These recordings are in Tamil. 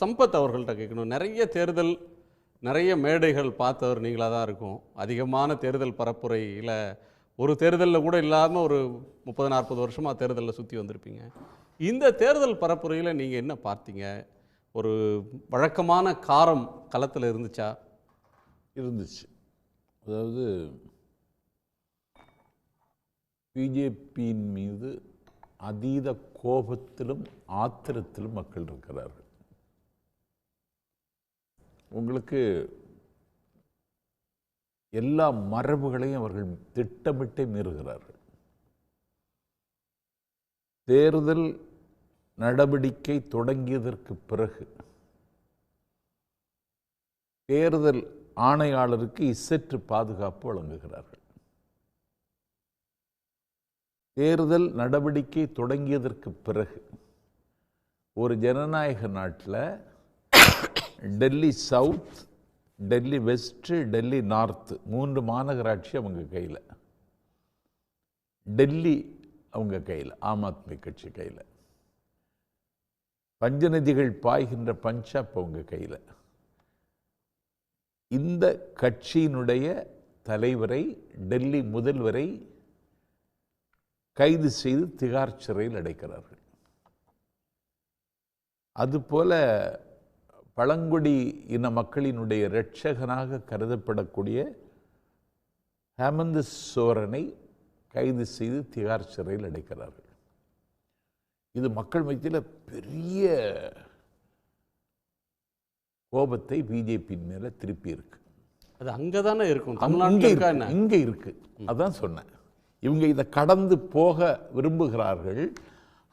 சம்பத் அவர்கள்ட்ட கேட்கணும். நிறைய தேர்தல் நிறைய மேடைகள் பார்த்தவர் நீங்களாக தான் இருக்கும். அதிகமான தேர்தல் பரப்புரையில் ஒரு தேர்தலில் கூட இல்லாமல் ஒரு முப்பது நாற்பது வருஷமாக தேர்தலில் சுற்றி வந்திருப்பீங்க. இந்த தேர்தல் பரப்புரையில் நீங்கள் என்ன பார்த்தீங்க? ஒரு வழக்கமான காரம் களத்தில் இருந்துச்சா? இருந்துச்சு. அதாவது பிஜேபியின் மீது அதீத கோபத்திலும் ஆத்திரத்திலும் மக்கள் இருக்கிறார்கள். உங்களுக்கு எல்லா மரபுகளையும் அவர்கள் திட்டமிட்டே மீறுகிறார்கள். தேர்தல் நடவடிக்கை தொடங்கியதற்கு பிறகு தேர்தல் ஆணையாளருக்கு இசற்று பாதுகாப்பு வழங்குகிறார்கள். தேர்தல் நடவடிக்கை தொடங்கியதற்கு பிறகு ஒரு ஜனநாயக நாட்டில் Delhi south Delhi west Delhi north மூன்று மாநகராட்சி அவங்க கையில். டெல்லி அவங்க கையில் ஆம் ஆத்மி கட்சி கையில். பஞ்சநதிகள் பாய்கின்ற பஞ்சாப் அவங்க கையில். இந்த கட்சியினுடைய தலைவரை டெல்லி முதல்வரை கைது செய்து திகார் சிறையில் அடைக்கிறார்கள். அதுபோல பழங்குடி இன மக்களினுடைய இரட்சகனாக கருதப்படக்கூடிய ஹேமந்த் சோரனை கைது செய்து திகார் சிறையில் அடைக்கிறார்கள். இது மக்கள் மத்தியில் பெரிய கோபத்தை பிஜேபியின் மேல திருப்பி இருக்கு. அது அங்கே தானே இருக்கும். அங்க தமிழ்நாட்டில் இங்க இருக்கு. அதான் சொன்னேன். இவங்க இதை கடந்து போக விரும்புகிறார்கள்.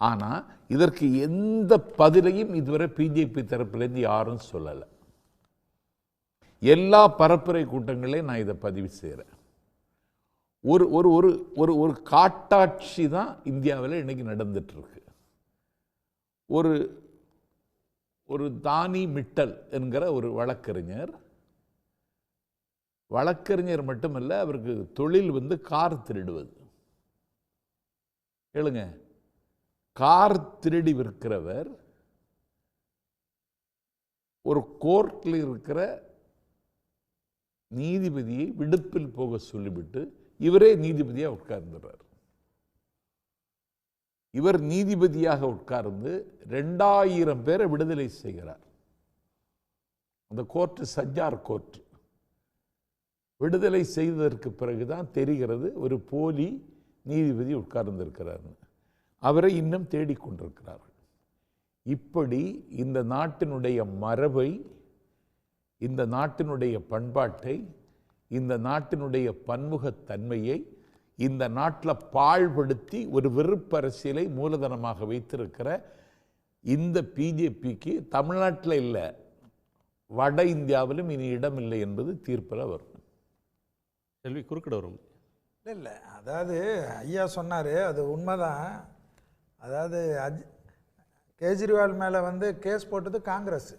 ஆனால் இதற்கு எந்த பதிலையும் இதுவரை பிஜேபி தரப்பிலேருந்து யாரும் சொல்லலை. எல்லா பரப்புரை கூட்டங்களையும் நான் இதை பதிவு செய்கிறேன் ஒரு ஒரு ஒரு ஒரு ஒரு காட்டாட்சி தான் இந்தியாவில் இன்றைக்கி நடந்துட்டுருக்கு. ஒரு ஒரு தானி மிட்டல் என்கிற ஒரு வழக்கறிஞர் வழக்கறிஞர் மட்டுமல்ல அவருக்கு தொழில் வந்து கார் திருடுவது. கேளுங்க. கார் திருடி விற்கிறவர் ஒரு கோர்ட்டில் இருக்கிற நீதிபதியை விடுப்பில் போக சொல்லிவிட்டு இவரே நீதிபதியாக உட்கார்ந்துறார் இவர் நீதிபதியாக உட்கார்ந்து ரெண்டாயிரம் பேரை விடுதலை செய்கிறார். அந்த கோர்ட்டு சஜ்ஜார் கோர்ட் விடுதலை செய்ததற்கு பிறகுதான் தெரிகிறது ஒரு போலி நீதிபதி உட்கார்ந்திருக்கிறார்னு. அவரை இன்னும் தேடிக்கொண்டிருக்கிறார்கள் இப்படி இந்த நாட்டினுடைய மரபை இந்த நாட்டினுடைய பண்பாட்டை இந்த நாட்டினுடைய பன்முகத்தன்மையை இந்த நாட்டில் பாழ்படுத்தி ஒரு வெறுப்பரசியலை மூலதனமாக வைத்திருக்கிற இந்த பிஜேபிக்கு தமிழ்நாட்டில் இல்லை வட இந்தியாவிலும் இனி இடமில்லை என்பது தீர்ப்பில் வரும். செல்வி குறுக்கிட வரும். இல்லை இல்லை. அதாவது ஐயா சொன்னார் அது உண்மைதான். அதாவது அஜ் கேஜ்ரிவால் மேலே வந்து கேஸ் போட்டது காங்கிரஸ்.